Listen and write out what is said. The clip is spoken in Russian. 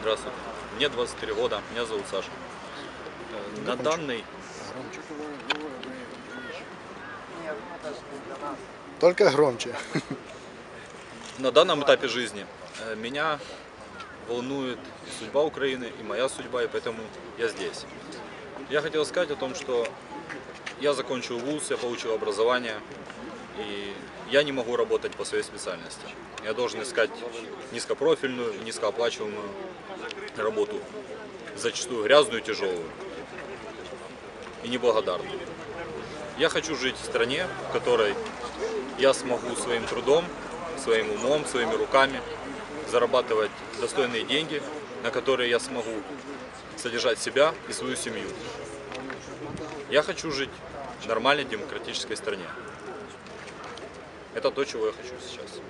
Здравствуйте. Мне 23 года, меня зовут Саша. Э, На данный, Только громче. на данном этапе жизни э, меня волнует и судьба Украины, и моя судьба, и поэтому я здесь. Я хотел сказать о том, что я закончил вуз, я получил образование, и я не могу работать по своей специальности. Я должен искать низкопрофильную, низкооплачиваемую работу, зачастую грязную, тяжелую и неблагодарную. Я хочу жить в стране, в которой я смогу своим трудом, своим умом, своими руками зарабатывать достойные деньги, на которые я смогу содержать себя и свою семью. Я хочу жить в нормальной демократической стране. Это то, чего я хочу сейчас.